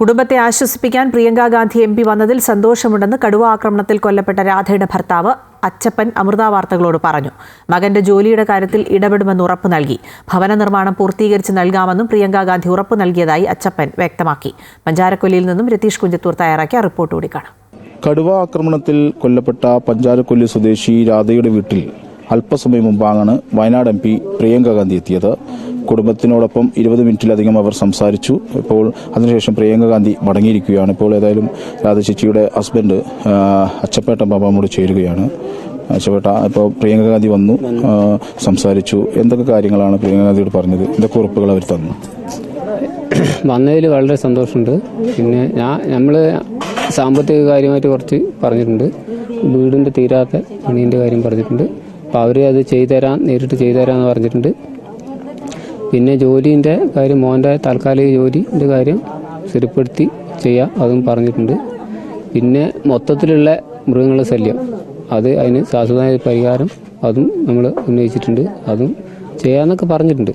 കുടുംബത്തെ ആശ്വസിപ്പിക്കാൻ Priyanka Gandhi M P വന്നതിൽ സന്തോഷമുണ്ടെന്ന് കടുവ ആക്രമണത്തിൽ കൊല്ലപ്പെട്ട രാധയുടെ ഭർത്താവ് അച്ചപ്പൻ അമൃത വാർത്തകളോട് പറഞ്ഞു. മകന്റെ ജോലിയുടെ കാര്യത്തിൽ ഇടപെടുമെന്ന് ഉറപ്പ് നൽകി. ഭവന നിർമ്മാണം പൂർത്തീകരിച്ച് നൽകാമെന്നും പ്രിയങ്ക ഗാന്ധി ഉറപ്പ് നൽകിയതായി അച്ചപ്പൻ വ്യക്തമാക്കി. പഞ്ചാരക്കൊല്ലിയിൽ നിന്നും രതീഷ് കുഞ്ചത്തൂർ തയ്യാറാക്കിയ റിപ്പോർട്ട് കൂടി കാണാം. കടുവ ആക്രമണത്തിൽ കൊല്ലപ്പെട്ട പഞ്ചാരക്കൊല്ലി സ്വദേശി രാധയുടെ വീട്ടിൽ അല്പസമയം മുമ്പാണ് വയനാട് എം പി പ്രിയങ്ക ഗാന്ധി എത്തിയത്. കുടുംബത്തിനോടൊപ്പം ഇരുപത് മിനിറ്റിലധികം അവർ സംസാരിച്ചു. ഇപ്പോൾ അതിനുശേഷം പ്രിയങ്ക ഗാന്ധി മടങ്ങിയിരിക്കുകയാണ്. ഇപ്പോൾ ഏതായാലും രാധചേച്ചിയുടെ ഹസ്ബൻഡ് അച്ചപ്പേട്ട ബാബാമോട് ചേരുകയാണ്. അച്ചപ്പേട്ട ഇപ്പോൾ പ്രിയങ്ക ഗാന്ധി വന്നു സംസാരിച്ചു. എന്തൊക്കെ കാര്യങ്ങളാണ് പ്രിയങ്ക ഗാന്ധിയോട് പറഞ്ഞത്? എന്തൊക്കെ ഉറപ്പുകൾ അവർ തന്നു? വന്നതിൽ വളരെ സന്തോഷമുണ്ട്. പിന്നെ ഞാൻ നമ്മൾ സാമ്പത്തിക കാര്യമായിട്ട് കുറച്ച് പറഞ്ഞിട്ടുണ്ട്. വീടിന്റെ തീരാത്ത പണീന്റെ കാര്യം പറഞ്ഞിട്ടുണ്ട്. അപ്പോൾ അവർ അത് ചെയ്തു തരാം നേരിട്ട് ചെയ്തു തരാമെന്ന് പറഞ്ഞിട്ടുണ്ട്. പിന്നെ ജോലിന്റെ കാര്യം മോന്റെ താൽക്കാലിക ജോലിന്റെ കാര്യം സ്ഥിരപ്പെടുത്തി ചെയ്യാം അതും പറഞ്ഞിട്ടുണ്ട്. പിന്നെ മൊത്തത്തിലുള്ള മൃഗങ്ങളുടെ ശല്യം. അത് അതിന് ശാശ്വതമായ പരിഹാരം അതും നമ്മൾ ഉന്നയിച്ചിട്ടുണ്ട്. അതും ചെയ്യാമെന്നൊക്കെ പറഞ്ഞിട്ടുണ്ട്.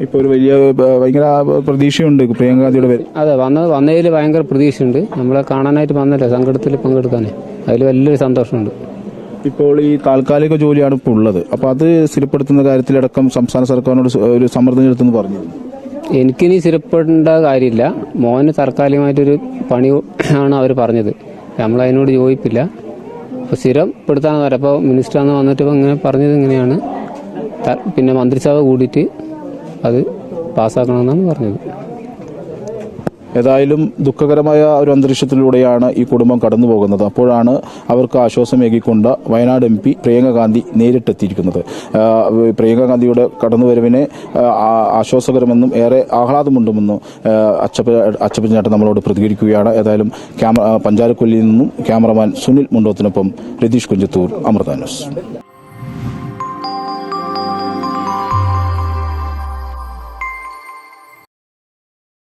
ഇപ്പോൾ ഒരു വലിയ ഭയങ്കര പ്രതീക്ഷയുണ്ട് പ്രിയങ്ക ഗാന്ധിയുടെ പേര് അതെ വന്ന വന്നതിൽ ഭയങ്കര പ്രതീക്ഷയുണ്ട്. നമ്മളെ കാണാനായിട്ട് വന്നല്ലേ സങ്കടത്തിൽ പങ്കെടുക്കാനേ. അതിൽ വലിയൊരു സന്തോഷമുണ്ട്. ഇപ്പോൾ ഈ താൽക്കാലിക ജോലിയാണ് ഇപ്പോൾ ഉള്ളത്. അപ്പോൾ അത് സ്ഥിരപ്പെടുത്തുന്ന കാര്യത്തിലടക്കം സംസ്ഥാന സർക്കാരിനോട് ഒരു സമ്മർദ്ദം ചെലുത്തുന്നു പറഞ്ഞു എനിക്കിനി സ്ഥിരപ്പെടേണ്ട കാര്യമില്ല. മോന് താൽക്കാലികമായിട്ടൊരു പണി ആണ് അവർ പറഞ്ഞത്. നമ്മളതിനോട് യോജിപ്പില്ല. അപ്പോൾ സ്ഥിരപ്പെടുത്താന്ന് പറയാം. അപ്പോൾ മിനിസ്റ്റർ അന്ന് വന്നിട്ട് ഇങ്ങനെ പറഞ്ഞത് ഇങ്ങനെയാണ്. പിന്നെ മന്ത്രിസഭ കൂടിയിട്ട് അത് പാസ്സാക്കണമെന്നാണ് പറഞ്ഞത്. ഏതായാലും ദുഃഖകരമായ ഒരു അന്തരീക്ഷത്തിലൂടെയാണ് ഈ കുടുംബം കടന്നു പോകുന്നത് അപ്പോഴാണ് അവർക്ക് ആശ്വാസമേകിക്കൊണ്ട് വയനാട് എം പി പ്രിയങ്ക ഗാന്ധി നേരിട്ടെത്തിയിരിക്കുന്നത്. പ്രിയങ്കഗാന്ധിയുടെ പ്രിയങ്ക ഗാന്ധിയുടെ കടന്നുവരവിനെ ആശ്വാസകരമെന്നും ഏറെ ആഹ്ലാദമുണ്ടെന്നും അച്ചപ്പ അച്ചപ്പൻ നമ്മളോട് പ്രതികരിക്കുകയാണ്. ഏതായാലും ക്യാമറ പഞ്ചാരക്കൊല്ലിയിൽ നിന്നും ക്യാമറമാൻ സുനിൽ മുണ്ടോത്തിനൊപ്പം രതീഷ് കുഞ്ചത്തൂർ അമൃത ന്യൂസ്.